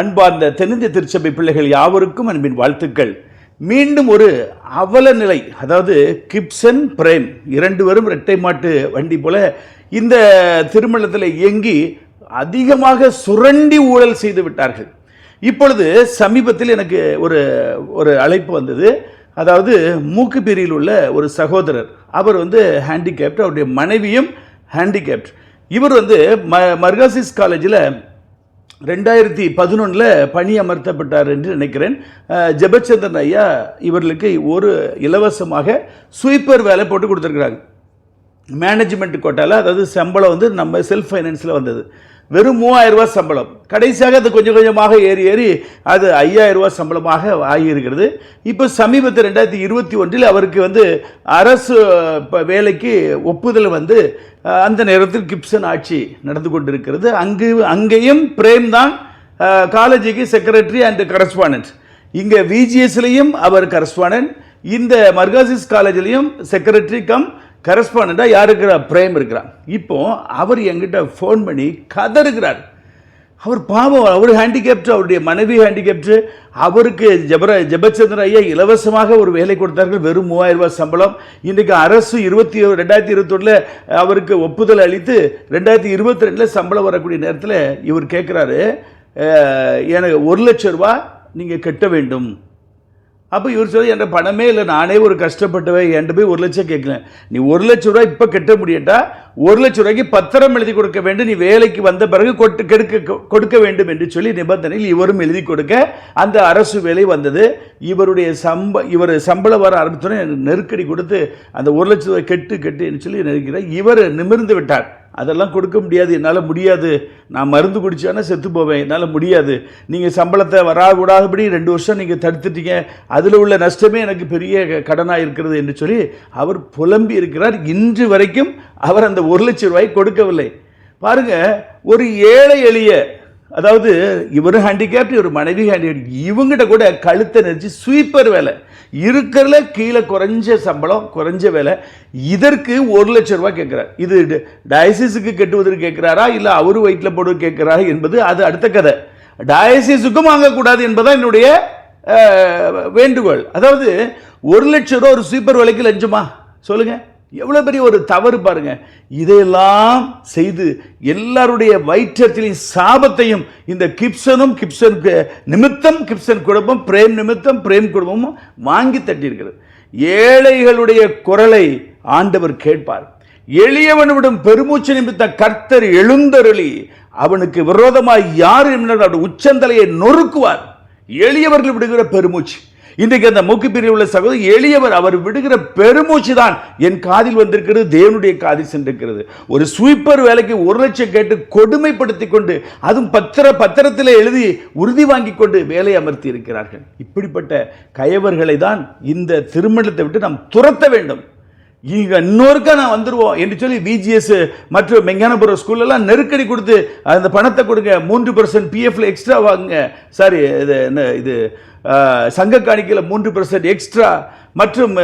அன்பார்ந்த தென்னிந்திய திருச்சபை பிள்ளைகள் யாவருக்கும் அன்பின் வாழ்த்துக்கள். மீண்டும் ஒரு அவல நிலை அதாவது கிப்சன் பிரேம். இரண்டு வரும் இரட்டை மாட்டு வண்டி போல இந்த திருமணத்தில் இயங்கி அதிகமாக சுரண்டி ஊழல் செய்து விட்டார்கள். இப்பொழுது சமீபத்தில் எனக்கு ஒரு ஒரு அழைப்பு வந்தது. அதாவது மூக்கு பிரியில் உள்ள ஒரு சகோதரர் அவர் வந்து ஹேண்டிகேப்ட் அவருடைய மனைவியும் ஹேண்டிகேப்ட். இவர் வந்து ம மர்காசிஸ் காலேஜில் ரெண்டாயிரத்தி பதினொன்றில் பணி அமர்த்தப்பட்டார் என்று நினைக்கிறேன். ஜெபச்சந்திரன் ஐயா இவர்களுக்கு ஒரு இலவசமாக ஸ்வீப்பர் வேலை போட்டு கொடுத்துருக்குறாங்க. மேனேஜ்மெண்ட் கோட்டாவில் அதாவது சம்பளம் வந்து நம்ம செல்ஃப் ஃபைனான்ஸில் வந்தது. வெறும் மூவாயிரம் ரூபாய் சம்பளம். கடைசியாக அது கொஞ்சம் கொஞ்சமாக ஏறி ஏறி அது ஐயாயிரம் ரூபாய் சம்பளமாக ஆகியிருக்கிறது. இப்போ சமீபத்தில் ரெண்டாயிரத்தி இருபத்தி ஒன்றில் அவருக்கு வந்து அரசு இப்போ வேலைக்கு ஒப்புதல் வந்து அந்த நேரத்தில் கிப்சன் ஆட்சி நடந்து கொண்டிருக்கிறது. அங்கு அங்கேயும் பிரேம் தான் காலேஜுக்கு செக்ரட்டரி அண்ட் கரஸ்பாண்டன்ட் இங்கே விஜிஎஸ்லேயும் அவர் கரஸ்பாண்டன்ட் இந்த மர்காசிஸ் காலேஜ்லேயும் செக்ரட்டரி கம் கரஸ்பாண்டாக யார் இருக்கிறா பிரேம் இருக்கிறார் இப்போ அவர் என்கிட்ட ஃபோன் பண்ணி கதறுகிறார். அவர் பாவம் அவர் ஹேண்டிகேப்டு அவருடைய மனைவி ஹேண்டிகேப்டு அவருக்கு ஜபர ஜபச்சந்திர ஐயா இலவசமாக ஒரு வேலை கொடுத்தார்கள். வெறும் மூவாயிரம் ரூபாய் சம்பளம். இன்றைக்கு அரசு இருபத்தி ரெண்டாயிரத்தி இருபத்தொன்னில் அவருக்கு ஒப்புதல் அளித்து ரெண்டாயிரத்தி இருபத்தி ரெண்டில் சம்பளம் வரக்கூடிய நேரத்தில் இவர் கேட்குறாரு எனக்கு ஒரு லட்ச ரூபா நீங்கள் கட்ட வேண்டும். அப்போ இவர் சொல்லி என்ற பணமே இல்லை நானே ஒரு கஷ்டப்பட்டவன் என்கிட்ட போய் ஒரு லட்சம் கேட்கலேன் நீ ஒரு லட்ச ரூபாய் இப்போ கட்ட முடியட்டா ஒரு லட்ச ரூபாய்க்கு பத்திரம் எழுதி கொடுக்க வேண்டும் நீ வேலைக்கு வந்த பிறகு கொட்டு கெடுக்க கொடுக்க வேண்டும் என்று சொல்லி நிபந்தனையில் இவரும் எழுதி கொடுக்க அந்த அரசு வேலை வந்தது. இவருடைய சம்ப இவர் சம்பளம் வர ஆரம்பித்தோன்னே எனக்கு நெருக்கடி கொடுத்து அந்த ஒரு லட்ச ரூபாய் கெட்டு கெட்டுன்னு சொல்லி நெருக்கிறார் இவர் நிமிர்ந்து விட்டார். அதெல்லாம் கொடுக்க முடியாது. என்னால் முடியாது. நான் மருந்து குடிச்சானா செத்து போவேன். என்னால் முடியாது. நீங்கள் சம்பளத்தை வராகூடாதபடி ரெண்டு வருஷம் நீங்கள் தடுத்துட்டீங்க. அதில் உள்ள நஷ்டமே எனக்கு பெரிய கடனாக இருக்கிறது என்று சொல்லி அவர் புலம்பி இருக்கிறார். இன்று வரைக்கும் அவர் அந்த ஒரு லட்சம் ரூபாய் கொடுக்கவில்லை. பாருங்கள் ஒரு ஏழை எளிய அதாவது இவரும் ஹேண்டிகேப்ட் இவர் மனைவி ஹேண்டிகேப்ட் இவங்கிட்ட கூட கழுத்தை நெரிச்சு ஸ்வீப்பர் வேலை. இருக்கிறதுல கீழே குறைஞ்ச சம்பளம் குறைஞ்ச வேலை. இதற்கு ஒரு லட்சம் ரூபா கேட்குறார். இது டயசிஸுக்கு கெட்டுவதற்கு கேட்குறாரா? இல்லை அவரு வயிற்றில் போடுவது கேட்குறாரா என்பது அது அடுத்த கதை. டயசிஸுக்கும் வாங்கக்கூடாது என்பதான் என்னுடைய வேண்டுகோள். அதாவது ஒரு லட்சம் ரூபா ஒரு ஸ்வீப்பர் விலைக்கு லஞ்சமா? சொல்லுங்கள் எவ்வளோ பெரிய ஒரு தவறு பாருங்க. இதையெல்லாம் செய்து எல்லாருடைய வயிற்றத்திலையும் சாபத்தையும் இந்த கிப்சனும் கிப்சன் நிமித்தம் கிப்சன் குடும்பம் பிரேம் நிமித்தம் பிரேம் குடும்பமும் வாங்கி தட்டியிருக்கிறது. ஏழைகளுடைய குரலை ஆண்டவர் கேட்பார். எளியவனுவிடும் பெருமூச்சு நிமித்த கர்த்தர் எழுந்தருளி அவனுக்கு விரோதமாய் யார் என்னோட உச்சந்தலையை நொறுக்குவார். எளியவர்கள் விடுகிற பெருமூச்சு. இன்றைக்கு அந்த மூக்கு பிரிவில் உள்ள சகோதரி எளியவர் அவர் விடுகிற பெருமூச்சு தான் என் காதில் வந்திருக்கிறது தேவனுடைய காதில் சென்றிருக்கிறது. ஒரு ஸ்வீப்பர் வேலைக்கு ஒரு லட்சம் கேட்டு கொடுமைப்படுத்தி கொண்டு அதுவும் பத்திர பத்திரத்தில் எழுதி உறுதி வாங்கி கொண்டு வேலை அமர்த்தி இருக்கிறார்கள். இப்படிப்பட்ட கயவர்களை தான் இந்த திருமணத்தை விட்டு நாம் துரத்த வேண்டும். இங்க இன்னொருக்கா நான் வந்துடுவோம் என்று சொல்லி விஜிஎஸ் மற்றும் மெங்கானபுரம் ஸ்கூல்லெல்லாம் நெருக்கடி கொடுத்து அந்த பணத்தை கொடுங்க மூன்று பர்சன்ட் பிஎஃப்ல எக்ஸ்ட்ரா வாங்குங்க. சாரி இது என்ன இது சங்க காணிக்கையில் மூன்று பர்சன்ட் எக்ஸ்ட்ரா மற்றும்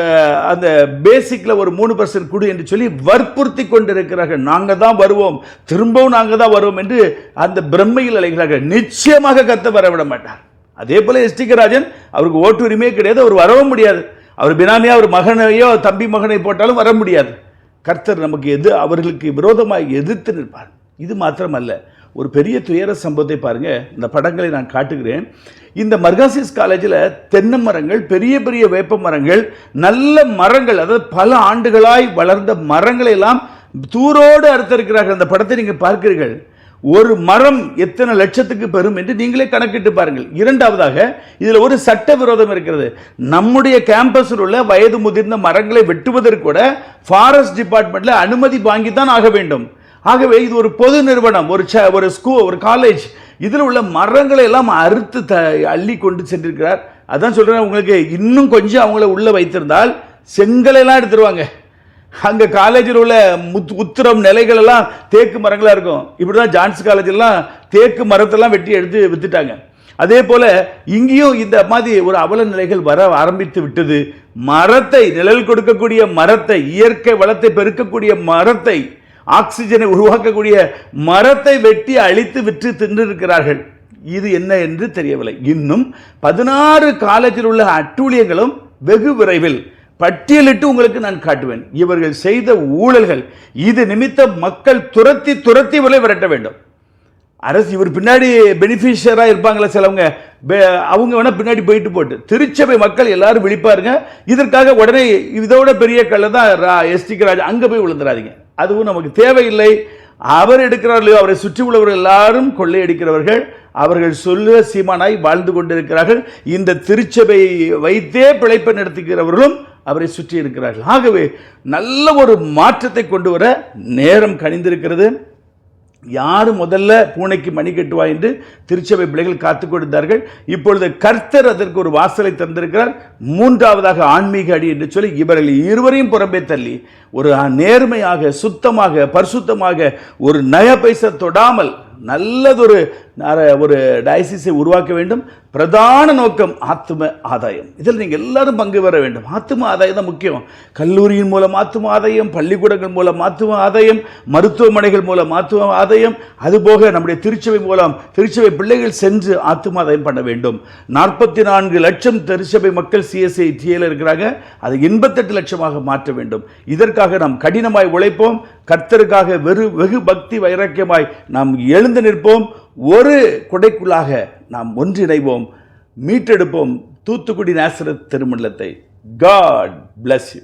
அந்த பேசிக்கில் ஒரு மூணு பர்சன்ட் கொடு என்று சொல்லி வற்புறுத்தி கொண்டிருக்கிறார்கள். நாங்கள் தான் வருவோம். திரும்பவும் நாங்கள் தான் வருவோம் என்று அந்த பிரம்மையில் அழைக்கிறார்கள் நிச்சயமாக கத்த வர விட மாட்டார். அதே போல் எஸ் டி ராஜன் அவருக்கு ஓட்டுரிமையே கிடையாது அவர் வரவும் முடியாது. அவர் பினாமியாக அவர் மகனையோ தம்பி மகனை போட்டாலும் வர முடியாது. கர்த்தர் நமக்கு எது அவர்களுக்கு விரோதமாக எதிர்த்து நிற்பார். இது மாத்திரமல்ல. ஒரு பெரிய துயர சம்பவத்தை பாருங்கள் இந்த படங்களை நான் காட்டுகிறேன். இந்த மர்காசிஸ் காலேஜில் தென்னை மரங்கள் பெரிய பெரிய வேப்ப மரங்கள் நல்ல மரங்கள் அதாவது பல ஆண்டுகளாய் வளர்ந்த மரங்களை எல்லாம் தூரோடு அறுத்திருக்கிறார்கள். அந்த படத்தை நீங்கள் பார்க்கிறீர்கள். ஒரு மரம் எத்தனை லட்சத்துக்கு பெறும் என்று நீங்களே கணக்கிட்டு பாருங்கள். இரண்டாவதாக இதில் ஒரு சட்ட விரோதம் இருக்கிறது. நம்முடைய கேம்பஸில் உள்ள வயது முதிர்ந்த மரங்களை வெட்டுவதற்கு கூட ஃபாரஸ்ட் டிபார்ட்மெண்ட்ல அனுமதி வாங்கி தான் ஆக வேண்டும். ஆகவே இது ஒரு பொது நிறுவனம் ஒரு ச ஒரு ஸ்கூல் ஒரு காலேஜ் இதில் உள்ள மரங்களை எல்லாம் அறுத்து த அள்ளி கொண்டு சென்றிருக்கிறார். அதான் சொல்கிறேன் உங்களுக்கு இன்னும் கொஞ்சம் அவங்கள உள்ளே வைத்திருந்தால் செங்கலெல்லாம் எடுத்துருவாங்க. அங்கே காலேஜில் உள்ள முத் உத்திரம் நிலைகள் எல்லாம் தேக்கு மரங்களாக இருக்கும். இப்படிதான் ஜான்ஸ் காலேஜெல்லாம் தேக்கு மரத்தெல்லாம் வெட்டி எடுத்து வித்துட்டாங்க. அதே போல் இங்கேயும் இந்த மாதிரி ஒரு அவல நிலைகள் வர ஆரம்பித்து விட்டது. மரத்தை நிழல் கொடுக்கக்கூடிய மரத்தை இயற்கை வளத்தை பெருக்கக்கூடிய மரத்தை ஆக்சிஜனை உருவாக்கக்கூடிய மரத்தை வெட்டி அழித்து விற்று தின்றிருக்கிறார்கள். இது என்ன என்று தெரியவில்லை. இன்னும் பதினாறு காலேஜில் உள்ள அட்டூழியங்களும் வெகு விரைவில் பட்டியலிட்டு உங்களுக்கு நான் காட்டுவேன். இவர்கள் செய்த ஊழல்கள் இது நிமித்த மக்கள் துரத்தி துரத்தி இவர்களை விரட்ட வேண்டும். அரசு இவர் பின்னாடி பெனிஃபிஷியராக இருப்பாங்களே சிலவங்க அவங்க வேணால் பின்னாடி போயிட்டு போட்டு. திருச்சபை மக்கள் எல்லாரும் விழிப்பாருங்க. இதற்காக உடனே இதோட பெரிய கல்ல தான் எஸ்டி ராஜா அங்கே போய் விழுந்துடாதீங்க அதுவும் நமக்கு தேவையில்லை. அவர் எடுக்கிறார்களோ அவரை சுற்றி உள்ளவர்கள் எல்லாரும் கொள்ளையடிக்கிறவர்கள். அவர்கள் சொல்ல சீமானாய் வாழ்ந்து கொண்டிருக்கிறார்கள். இந்த திருச்சபை வைத்தே பிழைப்பை நடத்துகிறவர்களும் அவரை சுற்றி இருக்கிறார்கள். ஆகவே நல்ல ஒரு மாற்றத்தை கொண்டு வர நேரம் கணிந்திருக்கிறது. யார் முதல்ல பூனைக்கு மணி கட்டுவா என்று திருச்சபை பிள்ளைகள் காத்து கொடுத்தார்கள் இப்பொழுது கர்த்தர் அதற்கு ஒரு வாசலை தந்திருக்கிறார். மூன்றாவதாக ஆன்மீக அடி என்று சொல்லி இவர்கள் இருவரையும் புறம்பே தள்ளி ஒரு நேர்மையாக சுத்தமாக பரிசுத்தமாக ஒரு நய பைசா தொடாமல் நல்லதொரு ஒரு டயசிஸை உருவாக்க வேண்டும். பிரதான நோக்கம் ஆத்தும ஆதாயம். இதில் நீங்கள் எல்லாரும் பங்கு பெற வேண்டும். ஆத்தும ஆதாயம் தான் முக்கியம். கல்லூரியின் மூலம் ஆத்தும ஆதாயம் பள்ளிக்கூடங்கள் மூலம் ஆத்தும ஆதாயம் மருத்துவமனைகள் மூலம் ஆத்தும ஆதாயம். அதுபோக நம்முடைய திருச்சபை மூலம் திருச்சபை பிள்ளைகள் சென்று ஆத்தும ஆதாயம் பண்ண வேண்டும். நாற்பத்தி நான்கு லட்சம் திருச்சபை மக்கள் சிஎஸ்ஐ டிஏல இருக்கிறாங்க. அதை எண்பத்தெட்டு லட்சமாக மாற்ற வேண்டும். இதற்காக நாம் கடினமாய் உழைப்போம். கர்த்தருக்காக வெறு வெகு பக்தி வைராக்கியமாய் நாம் எழுந்து நிற்போம். ஒரு குடைக்குள்ளாக நாம் ஒன்றிணைவோம். மீட்டெடுப்போம். Thoothukudi Nazareth திருமண்டலத்தை. God bless you